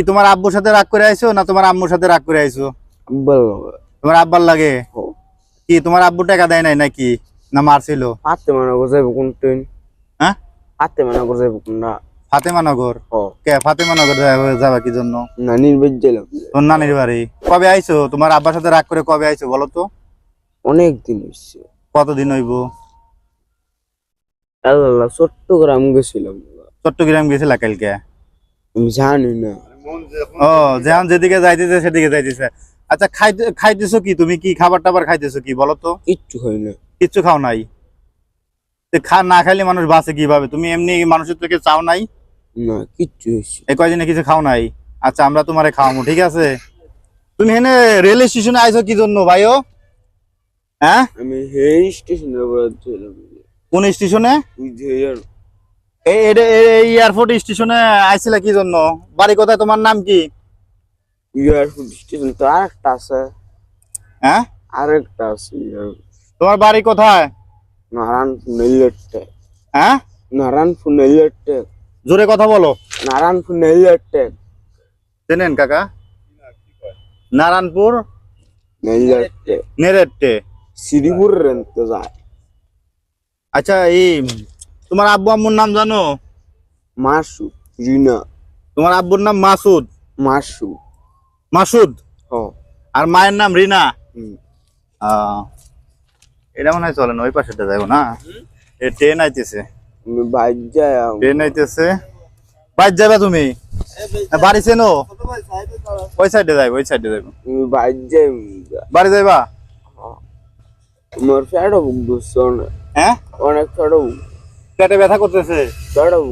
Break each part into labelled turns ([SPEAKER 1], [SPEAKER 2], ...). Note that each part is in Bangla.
[SPEAKER 1] কি তোমার আব্বুর সাথে রাগ করে আইছো না তোমার আম্মুর সাথে রাগ করে আইছো? তোমার আব্বার লাগে? কি তোমার আব্বু টাকা দেয় নাই নাকি? না মারছিল? হ্যাঁ?
[SPEAKER 2] হাতে মানা যাইব না?
[SPEAKER 1] ফাতেমা নগর? কে? ফাতেমা নগর যাবা- কি জন্য?
[SPEAKER 2] নানির বাড়ি যাইলাম।
[SPEAKER 1] তোর নানির বাড়ি। কবে আইছো? তোমার আব্বার সাথে রাগ করে কবে আইছো বলো তো?
[SPEAKER 2] অনেক দিন হচ্ছে
[SPEAKER 1] কতদিন হইব?
[SPEAKER 2] আল্লাহ চট্টগ্রাম গেছিলাম।
[SPEAKER 1] চট্টগ্রাম গেছিলা কালকে?
[SPEAKER 2] আমি জানি না।
[SPEAKER 1] ও যেমন যেদিকে যাইতেছে সেদিকে যাইতেছে। আচ্ছা খাইতে খাইতেছো কি তুমি? কি খাবার টাবার খাইতেছো কি বলো তো?
[SPEAKER 2] কিচ্ছু হয় না।
[SPEAKER 1] কিচ্ছু খাও নাই? খা না খাইলে মানুষ বাঁচে কীভাবে? তুমি এমনি মানুষের থেকে চাও নাই?
[SPEAKER 2] না কিচ্ছু
[SPEAKER 1] এই কয়দিনে কিছু খাও নাই? আচ্ছা আমরা তোমারে খাওয়াবো ঠিক আছে? তুমি এখানে রেল স্টেশনে আইছো কি জন্য ভাইও হ্যাঁ?
[SPEAKER 2] আমি হেই
[SPEAKER 1] কোন স্টেশনে? এই এয়ারপোর্ট স্টেশনে আইছিলে কি জন্য? বাড়ি কোথায়? তোমার নাম কি?
[SPEAKER 2] এয়ারপোর্ট স্টেশন তো আরেকটা আছে।
[SPEAKER 1] হ্যাঁ?
[SPEAKER 2] আরেকটা আছে
[SPEAKER 1] তোমার বাড়ি কোথায়?
[SPEAKER 2] নারায়ণপুর নেলিয়ারটে
[SPEAKER 1] হ্যাঁ?
[SPEAKER 2] নারায়ণপুর নেলিয়ারটে
[SPEAKER 1] জোরে কথা বলো।
[SPEAKER 2] নারায়ণপুর নেলিয়ারটে
[SPEAKER 1] চেনেন কাকা? নারায়ণপুর
[SPEAKER 2] নেলিয়ারটে
[SPEAKER 1] নেরেট্টে
[SPEAKER 2] শ্রীপুর রেন্তে যায়।
[SPEAKER 1] আচ্ছা এই তোমার আব্বু আম্মুর নাম জানো?
[SPEAKER 2] মাসু রিনা
[SPEAKER 1] তোমার আব্বুর নাম মাসুদ।
[SPEAKER 2] মাসু।
[SPEAKER 1] মাসুদ?
[SPEAKER 2] হ।
[SPEAKER 1] আর মায়ের নাম রিনা। এটা মনে হয় চলে না ওই পাশেটা যাব না? এ ট্রেন আইতেছে। ট্রেন আইতেছে। বাইর যাবে তুমি? না, বাড়ি চেনো? ওই সাইডে যাইব ওই সাইডে যাইব।
[SPEAKER 2] যাই
[SPEAKER 1] বাড়ি যাইবা?
[SPEAKER 2] আমার
[SPEAKER 1] হ্যাঁ?
[SPEAKER 2] অনেক
[SPEAKER 1] পেটে ব্যথা করতেছে।
[SPEAKER 2] দাঁড়াও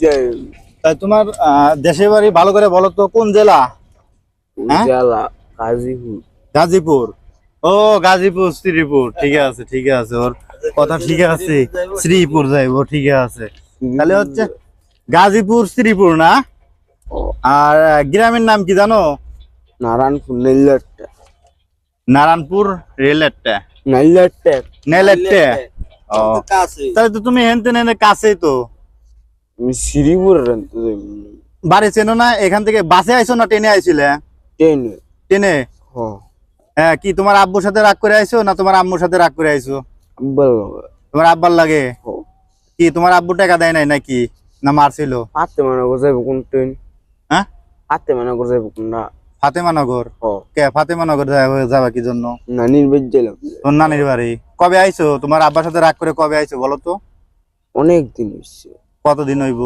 [SPEAKER 2] যাই
[SPEAKER 1] তাই তোমার দেশের বাড়ি ভালো করে বলো তো কোন জেলা? হ্যাঁ?
[SPEAKER 2] জেলা? গাজীপুর।
[SPEAKER 1] গাজীপুর। ও গাজীপুর শ্রীপুর। ঠিক আছে ঠিক আছে ওর কথা ঠিক আছে। শ্রীপুর যাইবো ঠিক আছে। তাহলে হচ্ছে গাজীপুর শ্রীপুর না? আর গ্রামের নাম কি জানো?
[SPEAKER 2] নারায়ণপুর নেল্লারটা
[SPEAKER 1] নারায়ণপুর রেলেরটা
[SPEAKER 2] নেল্লারটা
[SPEAKER 1] নেলেরটা ও। তাহলে তো তুমি হেনতে নেনে কাছেই তো।
[SPEAKER 2] আমি শ্রীপুর রেন্তে
[SPEAKER 1] বাড়ি চেনো না? এখান থেকে বাসে আইছো না ট্রেনে আইছিলে?
[SPEAKER 2] ট্রেনে।
[SPEAKER 1] ট্রেনে? হ্যাঁ কি তোমার আব্বুর সাথে রাগ করে আইছো না তোমার আম্মুর সাথে রাগ করে আইছো? তোমার আব্বার লাগে? কি তোমার আব্বু টাকা দেয় নাই নাকি? না মারছিল?
[SPEAKER 2] যাইব কোন ট্রেন?
[SPEAKER 1] হ্যাঁ?
[SPEAKER 2] যাইব কোন না?
[SPEAKER 1] ফাতেমা নগর?
[SPEAKER 2] হ।
[SPEAKER 1] কে ফাতেমা নগর যাবা- কি জন্য?
[SPEAKER 2] নানির বাড়ি যাইলাম।
[SPEAKER 1] তোর নানির বাড়ি। কবে আইছো? তোমার আব্বার সাথে রাগ করে কবে আইছো বলো তো?
[SPEAKER 2] অনেক দিন হচ্ছে
[SPEAKER 1] কতদিন হইব?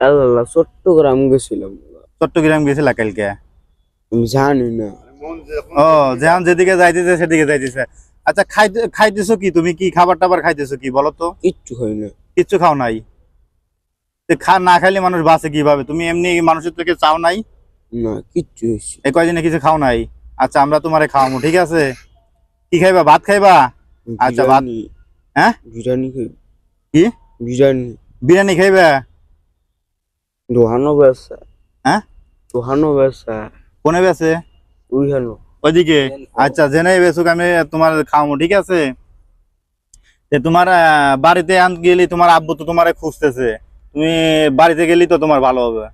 [SPEAKER 2] আল্লাহ চট্টগ্রাম গেছিলাম।
[SPEAKER 1] চট্টগ্রাম গেছিলা কালকে?
[SPEAKER 2] আমি জানি না।
[SPEAKER 1] ও যেমন যেদিকে যাইতেছে সেদিকে যাইতেছে। আচ্ছা খাইতে খাইতেছো কি? তুমি কি খাবার টাবার খাইতেছো কি বলো তো?
[SPEAKER 2] কিচ্ছু হয় না।
[SPEAKER 1] কিচ্ছু খাও নাই? খা না খাইলে মানুষ বাঁচে কীভাবে? তুমি এমনি মানুষের থেকে চাও নাই?
[SPEAKER 2] না কিচ্ছু
[SPEAKER 1] এই কয়দিনে কিছু খাও নাই? আচ্ছা আমরা তোমারে খাওয়াবো ঠিক আছে? কি খাইবা? ভাত খাইবা? আচ্ছা, ভাত- হ্যাঁ?
[SPEAKER 2] বিরিয়ানি খাই
[SPEAKER 1] কি?
[SPEAKER 2] বিরিয়ানি।
[SPEAKER 1] বিরিয়ানি খাইবা?
[SPEAKER 2] দোহানো
[SPEAKER 1] হ্যাঁ?
[SPEAKER 2] দোহানো
[SPEAKER 1] কোনে বেছে
[SPEAKER 2] উইহানো
[SPEAKER 1] ওইদিকে? আচ্ছা জেনে বেসুক আমি তোমার খাওয়াবো ঠিক আছে? তোমার বাড়িতে আন গেলি তোমার আব্বু তো তোমারে খুঁজতেছে। তুমি বাড়িতে গেলি তো তোমার ভালো হবে।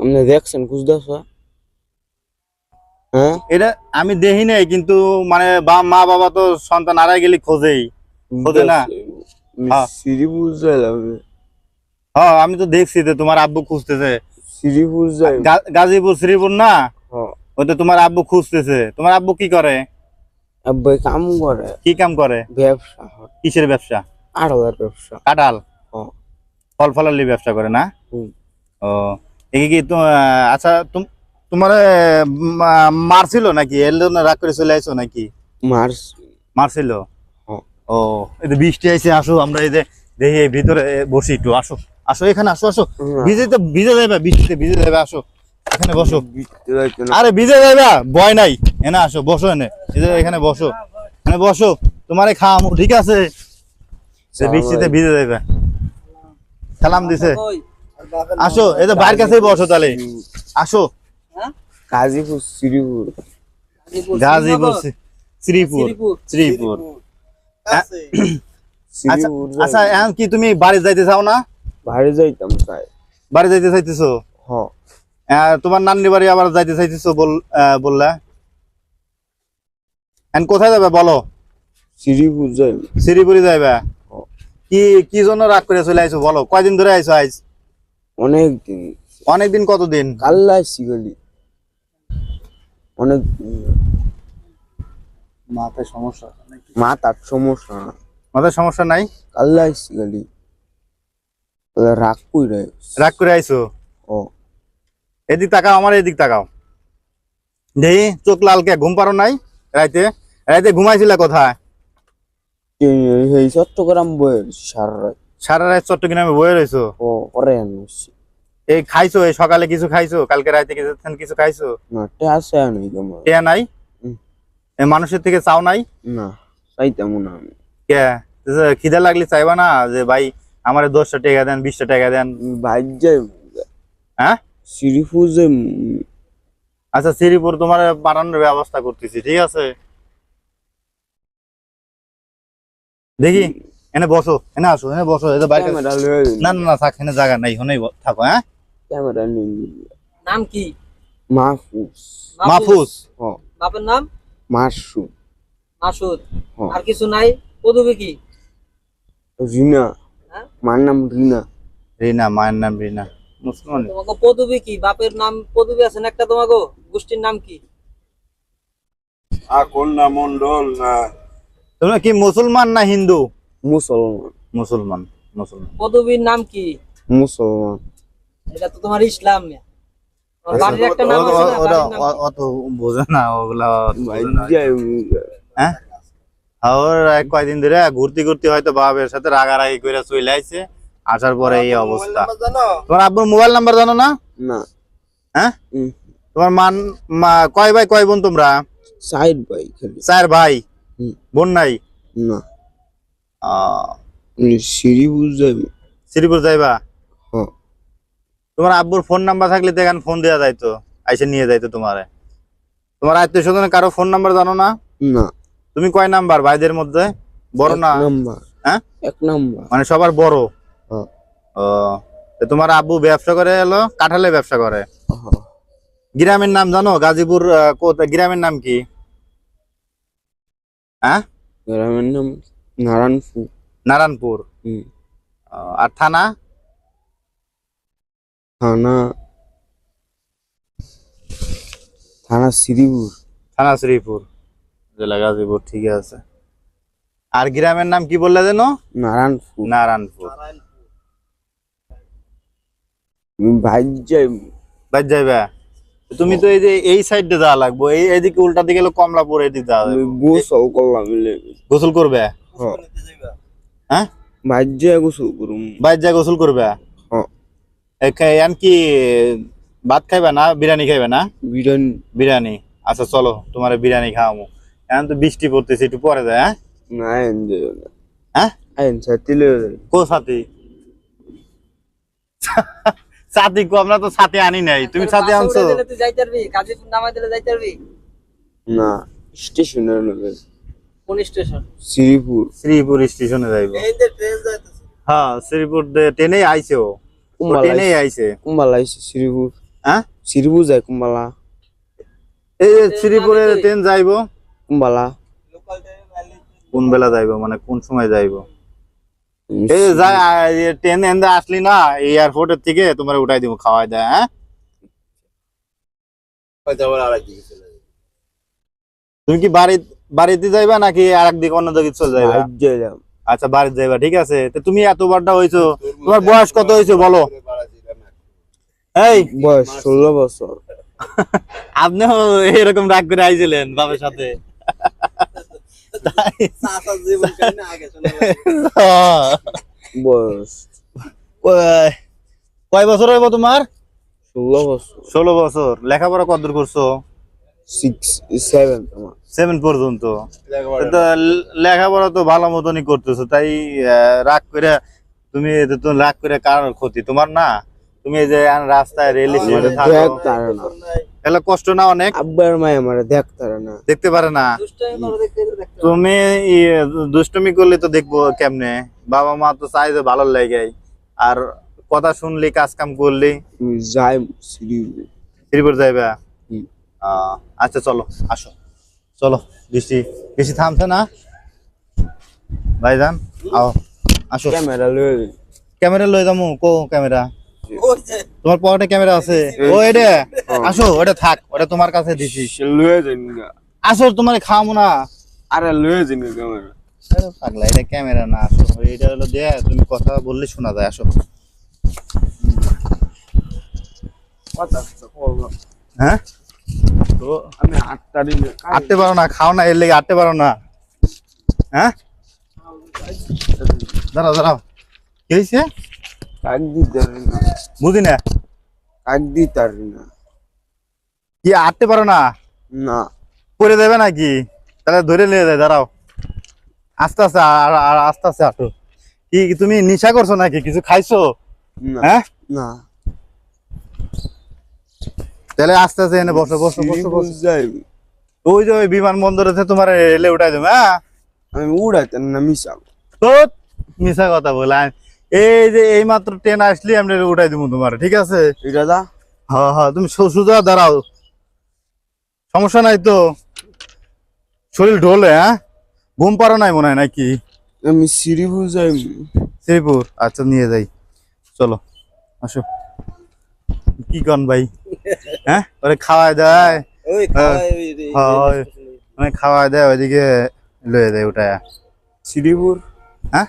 [SPEAKER 2] আপনি দেখছেন খুঁজতেছ? হ্যাঁ?
[SPEAKER 1] এটা আমি দেখি নাই কিন্তু মানে বা মা বাবা তো সন্তান আড়াই গেলি খোঁজেই। খোঁজে না? হ্যাঁ।
[SPEAKER 2] শ্রীপুর যাইলাম
[SPEAKER 1] হ্যাঁ আমি তো দেখছি যে তোমার আব্বু খুঁজতেছে।
[SPEAKER 2] শ্রীপুর যাই
[SPEAKER 1] গাজীপুর শ্রীপুর না?
[SPEAKER 2] হ্যাঁ।
[SPEAKER 1] ওই তো তোমার আব্বু খুঁজতেছে। তোমার আব্বু কি করে?
[SPEAKER 2] কাম করে।
[SPEAKER 1] কি কাম করে?
[SPEAKER 2] ব্যবসা
[SPEAKER 1] কিসের ব্যবসা?
[SPEAKER 2] আড়ালার ব্যবসা।
[SPEAKER 1] কাঁঠাল? ফল ফলালি ব্যবসা করে না। ও একে কি আচ্ছা তুম- তোমার মারছিল নাকি? এর জন্য রাগ করে চলে আইছো নাকি? মারছিল। ও এই যে বৃষ্টি আইছে আসো আমরা এই যে দেখি এই ভিতরে বসি একটু আসো। আসো এখানে আসো আসো। ভিজে তো ভিজে যাবে বৃষ্টিতে ভিজে যাবে আসো। এখানে বসো। আরে ভিজে যাবে ভয় নাই। এনে আসো বসো এনে। এই যে এখানে বসো। এখানে বসো। তোমারে খাওয়ামো ঠিক আছে? সে বৃষ্টিতে ভিজে যাবে সালাম দিছে। আসো এই যে বাইরের কাছেই বসো তাহলে। আসো।
[SPEAKER 2] গাজীপুর শ্রীপুর।
[SPEAKER 1] গাজীপুর শ্রী- শ্রীপুর। শ্রীপুর। আচ্ছা আচ্ছা এখন কি তুমি বাড়ি যাইতে চাও না?
[SPEAKER 2] বাড়ি যাইতাম তাই।
[SPEAKER 1] বাড়ি যাইতে চাইতেছো?
[SPEAKER 2] হ।
[SPEAKER 1] তোমার নান্নি বাড়ি আবার যাইতে চাইতেছো বললা? এখন কোথায় যাবে বলো?
[SPEAKER 2] শ্রীপুর যাই
[SPEAKER 1] শ্রীপুরি যাইবা? কি কি জন্য রাগ করে চলে আইছো বলো? কয়দিন ধরে আইছো আইস
[SPEAKER 2] অনেক দিন।
[SPEAKER 1] অনেকদিন কতদিন?
[SPEAKER 2] কাল্লা অনেক দিন।
[SPEAKER 1] মাথায় সমস্যা
[SPEAKER 2] মাথার সমস্যা না
[SPEAKER 1] মাথায় সমস্যা নাই?
[SPEAKER 2] আইসি গেলি রাগ
[SPEAKER 1] রাগ করে
[SPEAKER 2] ও।
[SPEAKER 1] এদিক তাকাও আমার এদিক তাকাও। দেহি চোখ লালকে ঘুম পারো নাই? রাইতে? রাইতে ঘুমাইছিলা কোথায়?
[SPEAKER 2] এই- চট্টগ্রাম বইয়ের সারা রাত।
[SPEAKER 1] সারা রাত চট্টগ্রামে বয়ে রয়েছো?
[SPEAKER 2] ও পরে
[SPEAKER 1] এই খাইছো এই সকালে কিছু খাইছো? কালকে রাতে কিছু কিছু খাইছো?
[SPEAKER 2] না নাই তোমার।
[SPEAKER 1] কে নাই? মানুষের থেকে চাও নাই?
[SPEAKER 2] না চাইতাম না আমি।
[SPEAKER 1] কে? খিদা লাগলে চাইবা না? যে ভাই আমার দশটা টাকা দেন বিশটা টাকা দেন।
[SPEAKER 2] ভাই যাই
[SPEAKER 1] হ্যাঁ?
[SPEAKER 2] শ্রীপুর যাই
[SPEAKER 1] আচ্ছা শ্রীপুর তোমার পাঠানোর ব্যবস্থা করতেছি ঠিক আছে? দেখি এনে বসো এনে আসো এনে বসো যে বাইরে না না না থাক এনে জায়গা নাই ওখানেই থাকো হ্যাঁ?
[SPEAKER 2] ক্যামেরা
[SPEAKER 3] নাম কি?
[SPEAKER 2] মাহফুজ।
[SPEAKER 1] মাহফুজ।
[SPEAKER 2] হ।
[SPEAKER 3] বাপের নাম?
[SPEAKER 2] মাসুদ।
[SPEAKER 3] মাসুদ?
[SPEAKER 2] হ্যাঁ।
[SPEAKER 3] আর কিছু নাই? পদবী কি?
[SPEAKER 2] রিনা।
[SPEAKER 3] হ্যাঁ?
[SPEAKER 2] মার নাম রিনা।
[SPEAKER 1] রিনা মায়ের নাম রিনা। মুসলমান?
[SPEAKER 3] তোমাকে পদবী কি? বাপের নাম পদবী আছে না একটা তোমাকে? গোষ্ঠীর নাম কি?
[SPEAKER 2] আকন্যা মন্ডল না
[SPEAKER 1] তোমরা কি মুসলমান না হিন্দু?
[SPEAKER 2] মুসলমান।
[SPEAKER 1] মুসলমান মুসলমান।
[SPEAKER 3] পদবীর নাম কি?
[SPEAKER 2] মুসলমান।
[SPEAKER 3] এটা তো তোমার ইসলাম। না
[SPEAKER 1] অত বোঝে না ওগুলা।
[SPEAKER 2] যাই
[SPEAKER 1] হ্যাঁ? আর কয়দিন ধরে ঘুরতে ঘুরতে হয়তো বাপের সাথে রাগারাগি করে চলে আইছে আসার পরে এই অবস্থা। তোমার আব্বুর মোবাইল নাম্বার জানো না?
[SPEAKER 2] না।
[SPEAKER 1] হ্যাঁ? তোমার মান মা- কয় ভাই কয় বোন তোমরা?
[SPEAKER 2] সাইড ভাই
[SPEAKER 1] চার ভাই? বোন নাই?
[SPEAKER 2] না।
[SPEAKER 1] আহ,
[SPEAKER 2] শ্রীপুর যাই
[SPEAKER 1] শ্রীপুর যাইবা তোমার আব্বুর ফোন নাম্বার থাকলে তো এখানে ফোন দেওয়া যাইতো আইসে নিয়ে যাইতো তোমারে। তোমার আত্মীয় স্বজনের কারও ফোন নাম্বার জানো না?
[SPEAKER 2] না।
[SPEAKER 1] তুমি কয় নাম্বার ভাইদের মধ্যে? বড় না? হ্যাঁ?
[SPEAKER 2] এক নাম্বার।
[SPEAKER 1] মানে সবার বড়?
[SPEAKER 2] হ্যাঁ।
[SPEAKER 1] তোমার আব্বু ব্যবসা করে এলো কাঁঠালে ব্যবসা করে।
[SPEAKER 2] হ্যাঁ।
[SPEAKER 1] গ্রামের নাম জানো? গাজীপুর গ্রামের নাম কি? হ্যাঁ?
[SPEAKER 2] গ্রামের নাম নারায়ণপুর।
[SPEAKER 1] নারায়ণপুর। আর থানা?
[SPEAKER 2] থানা থানা শ্রীপুর।
[SPEAKER 1] থানা শ্রীপুর। জেলা গাজীপুর ঠিক আছে। আর গ্রামের নাম কি বললে যেন?
[SPEAKER 2] নারায়ণপুর।
[SPEAKER 1] নারায়ণপুর।
[SPEAKER 2] ভাই
[SPEAKER 1] যাইবা? তুমি তো এই যে এই সাইডে যাওয়া লাগবো। এই এদিকে উল্টা দিকে গেলে কমলাপুর এদিকে যাওয়া যাবে
[SPEAKER 2] গোসল করলাম
[SPEAKER 1] গোসল করবে?
[SPEAKER 2] হ্যাঁ।
[SPEAKER 1] হ্যাঁ?
[SPEAKER 2] ভাই যাই গোসল করুম।
[SPEAKER 1] বাইর যা গোসল করবে? এন কি ভাত খাইবা না বিরিয়ানি খাইবে না?
[SPEAKER 2] বিরিয়ানি।
[SPEAKER 1] বিরিয়ানি। আচ্ছা চলো তোমার বিরিয়ানি খাওয়ামো। এখন তো বৃষ্টি পড়তেছে একটু পরে যায় হ্যাঁ? হ্যাঁ? কো সাথী সাথী কো আমরা তো সাথে আনি নাই। তুমি সাথে
[SPEAKER 3] বাসে
[SPEAKER 1] আনছো।
[SPEAKER 3] তুই যাইতে পারবি গাজীপুর নামাই দিলে যাইতে পারবি।
[SPEAKER 2] না স্টেশনে নেবে
[SPEAKER 3] কোন স্টেশন?
[SPEAKER 2] শ্রীপুর।
[SPEAKER 1] শ্রীপুর স্টেশনে যাইব। হ্যাঁ শ্রীপুর দে- ট্রেনেই আইছে ও।
[SPEAKER 2] কুম্বালা
[SPEAKER 1] আইছে।
[SPEAKER 2] কুম্বালা আইছে শ্রীপুর
[SPEAKER 1] হ্যাঁ
[SPEAKER 2] শ্রীপুর যায় কুম্বালা।
[SPEAKER 1] এই যে শ্রীপুরে ট্রেন যাইব?
[SPEAKER 2] কুম্বালা।
[SPEAKER 1] কোন বেলা যাইব? মানে কোন সময় যাইব? এই যে যা ট্রেন এন্দে আসলি না এয়ারপোর্টের থেকে তোমার উঠাই দিব খাওয়াই দেয় হ্যাঁ? তুমি কি বাড়ি বাড়িতে যাইবা নাকি আর একদিকে অন্য দিকে চলে যাইবা? আচ্ছা বাড়িতে যাইবা ঠিক আছে? তো তুমি এত বড়টা হইছো? তোমার বয়স কত হয়েছে বলো? এই।
[SPEAKER 2] বয়স ষোলো বছর।
[SPEAKER 1] আপনিও এরকম রাগ করে আইছিলেন বাবার সাথে।
[SPEAKER 2] বয়স।
[SPEAKER 1] কয়- কয় বছর হইব তোমার?
[SPEAKER 2] ষোলো বছর।
[SPEAKER 1] ষোলো বছর। লেখাপড়া কতদূর করছ?
[SPEAKER 2] সিক্স সেভেন
[SPEAKER 1] সেভেন পর্যন্ত। তো লেখাপড়া তো ভালো মতনই করতেছো তাই রাগ করে তুমি রাগ করে কার ক্ষতি তোমার না? তুমি যে রাস্তায় রেল স্টেশনে থাকো। তাহলে কষ্ট না অনেক।
[SPEAKER 2] আব্বার মায় আমার দেখ না।
[SPEAKER 1] দেখতে পারে না। তুমি দুষ্টমি করলে তো দেখব কেমনে? বাবা মা তো চাই যে ভালো লাগে আর কথা শুনলি কাজ কাম করলি
[SPEAKER 2] যাই
[SPEAKER 1] শ্রীপুর যাইবা? আচ্ছা চলো আসো। চলো বৃষ্টি বৃষ্টি থামছে না। ভাইজান আও আসো।
[SPEAKER 2] ক্যামেরা গেল
[SPEAKER 1] ক্যামেরা লই যামু কো ক্যামেরা? তোমার পকেটে ক্যামেরা আছে। ও এটা আসো ওটা থাক ওটা তোমার কাছে দিছি।
[SPEAKER 2] লয়ে যাই না।
[SPEAKER 1] আসো তোমার খাওয়াবো না।
[SPEAKER 2] আরে লয়ে যাই না ক্যামেরা।
[SPEAKER 1] আরে পাগলা এটা ক্যামেরা না আসো। এটা হলো দে তুমি কথা বললে শোনা যায় আসো।
[SPEAKER 2] কথা
[SPEAKER 1] হ্যাঁ? তো
[SPEAKER 2] আমি আটটা দিন
[SPEAKER 1] আটতে পারো না খাও না এর লেগে আটতে পারো না। হ্যাঁ? দাঁড়াও দাঁড়াও। কি হয়েছে
[SPEAKER 2] কাক দিতে না।
[SPEAKER 1] বুঝি না
[SPEAKER 2] কাক দিতে না।
[SPEAKER 1] কি আটতে পারো না?
[SPEAKER 2] না।
[SPEAKER 1] পরে দেবে নাকি? তাহলে ধরে নিয়ে যায় দাঁড়াও। আস্তে আস্তে আর আস্তে আস্তে আটো কি কি তুমি নিশা করছ নাকি? কিছু খাইছো? হ্যাঁ?
[SPEAKER 2] না।
[SPEAKER 1] তাহলে আস্তে আস্তে এনে বসো বসো বসো বসো।
[SPEAKER 2] যাই
[SPEAKER 1] ওই যে ওই বিমানবন্দরেতে তোমার এলে উঠাই দেবে হ্যাঁ?
[SPEAKER 2] আমি উড়াইতে না মিশাব।
[SPEAKER 1] তো মিশা কথা বলে এই যে এই মাত্র ট্রেন আসলি আমি উঠাই দিব তোমার ঠিক আছে?
[SPEAKER 2] এটা দা
[SPEAKER 1] হ্যাঁ হ্যাঁ তুমি সোজা দাঁড়াও। সমস্যা নাই তো? শরীর ঢোলে হ্যাঁ? ঘুম পারো নাই মনে হয় নাকি?
[SPEAKER 2] আমি শ্রীপুর যাই
[SPEAKER 1] শ্রীপুর আচ্ছা নিয়ে যাই। চলো আসো। কি কন ভাই? হ্যাঁ? ওরে খাওয়াই দেয়। হ্যাঁ। মানে দেয় ওইদিকে লয়ে দেয় ওটা
[SPEAKER 2] শ্রীপুর?
[SPEAKER 1] হ্যাঁ?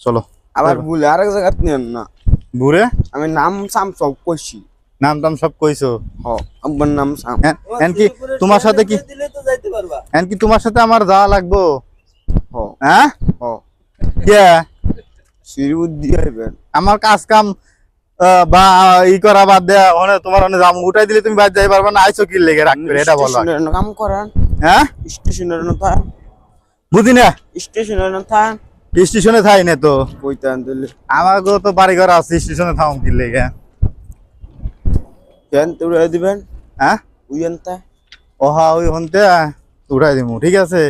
[SPEAKER 1] চলো।
[SPEAKER 2] আবার ভুলে আরেক জায়গাত নেন না।
[SPEAKER 1] বুড়ে
[SPEAKER 2] আমি নাম সাম সব কইছি।
[SPEAKER 1] নাম টাম সব কইছো?
[SPEAKER 2] আব্বার নাম সাম।
[SPEAKER 1] এন-
[SPEAKER 3] তোমার
[SPEAKER 1] কি তোমার সাথে কি
[SPEAKER 3] দিলে তো
[SPEAKER 1] এন কি তোমার সাথে আমার যাওয়া লাগবো।
[SPEAKER 2] হ
[SPEAKER 1] হ্যাঁ?
[SPEAKER 2] হ
[SPEAKER 1] কে?
[SPEAKER 2] শ্রীপুর দিয়ে
[SPEAKER 1] আমার কাজ কাম বা ই করা বাদ দেয়া ওনে তোমার ওনে জাম উঠাই দিলে তুমি বাদ যাই পারবে না আইছো কি লেগে রাখ করে এটা বলো।
[SPEAKER 2] কাম করেন।
[SPEAKER 1] হ্যাঁ?
[SPEAKER 2] স্টেশনের না থাকেন
[SPEAKER 1] বুঝি না?
[SPEAKER 2] স্টেশনের না থাকেন
[SPEAKER 1] স্টেশনে থাই না তো।
[SPEAKER 2] কইতান দিলে
[SPEAKER 1] আমাকে তো বাড়ি ঘর আছে স্টেশনে থাম কি লেগে।
[SPEAKER 2] কেন উড়াই দিবেন?
[SPEAKER 1] হ্যাঁ?
[SPEAKER 2] উইয়েন তা।
[SPEAKER 1] ওহা ওই হনতে উঠাই দিমু ঠিক আছে।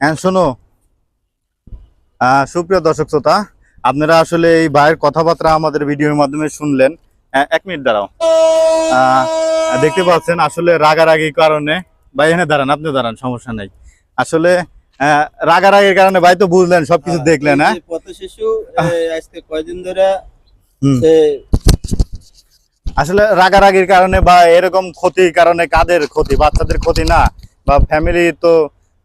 [SPEAKER 1] হ্যাঁ শোনো। সুপ্রিয় দর্শক শ্রোতা আপনারা আসলে এই ভাইয়ের কথাবার্তা আমাদের ভিডিওর মাধ্যমে শুনলেন। এক মিনিট দাঁড়াও। দেখতে পাচ্ছেন আসলে রাগারাগির কারণে। ভাই এখানে দাঁড়ান আপনি দাঁড়ান সমস্যা নাই। আসলে রাগারাগির কারণে ভাই তো বুঝলেন সবকিছু দেখলেন হ্যাঁ?
[SPEAKER 3] পথ শিশু আজকে কয়দিন ধরে
[SPEAKER 1] আসলে রাগারাগির কারণে বা এরকম ক্ষতির কারণে কাদের ক্ষতি? বাচ্চাদের ক্ষতি না? বা ফ্যামিলি তো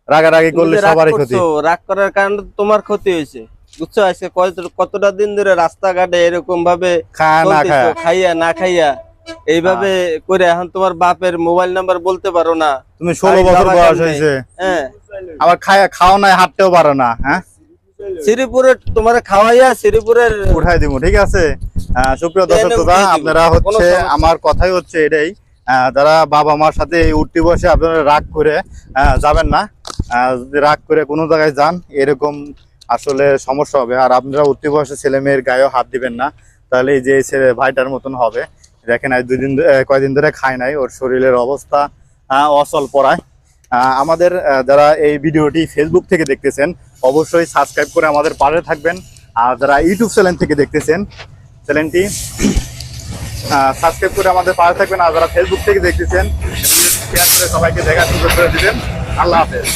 [SPEAKER 1] রাগারাগি করলে সবারই ক্ষতি?
[SPEAKER 3] রাগ করার কারণে তোমার ক্ষতি হয়েছে। বুঝছ আজকে কতটা দিন ধরে রাস্তাঘাটে এরকম ভাবে
[SPEAKER 1] না
[SPEAKER 3] খাইয়া না খাইয়া এইভাবে করে এখন তোমার বাপের মোবাইল নাম্বার বলতে পারো না।
[SPEAKER 1] তুমি ষোলো বছর বয়স হয়েছে।
[SPEAKER 3] হ্যাঁ।
[SPEAKER 1] আবার খায় খাও নাই হাঁটতেও পারো না হ্যাঁ?
[SPEAKER 3] শ্রীপুরের তোমার খাওয়াইয়া শ্রীপুরের
[SPEAKER 1] উঠাই দিব ঠিক আছে? সুপ্রিয় দর্শক। আপনারা হচ্ছে আমার কথাই হচ্ছে এটাই। যারা বাবা মার সাথে উঠতি বসে আপনারা রাগ করে যাবেন না। রাগ করে কোনো জায়গায় যান এরকম আসলে সমস্যা হবে। আর আপনারা উঠতি বয়সে ছেলে মেয়ের গায়েও হাত দিবেন না। তাহলে এই যে ছেলে ভাইটার মতন হবে। দেখেন আজ দুদিন কয়দিন ধরে খায় নাই। ওর শরীরের অবস্থা অচল পড়ায়। আমাদের যারা এই ভিডিওটি ফেসবুক থেকে দেখতেছেন, অবশ্যই সাবস্ক্রাইব করে আমাদের পাশে থাকবেন। আর যারা ইউটিউব চ্যানেল থেকে দেখতেছেন চ্যানেলটি সাবস্ক্রাইব করে আমাদের পাশে থাকবেন। আর যারা ফেসবুক থেকে দেখতেছেন শেয়ার করে সবাইকে দেখার সুযোগ করে দিবেন। আল্লাহ হাফেজ।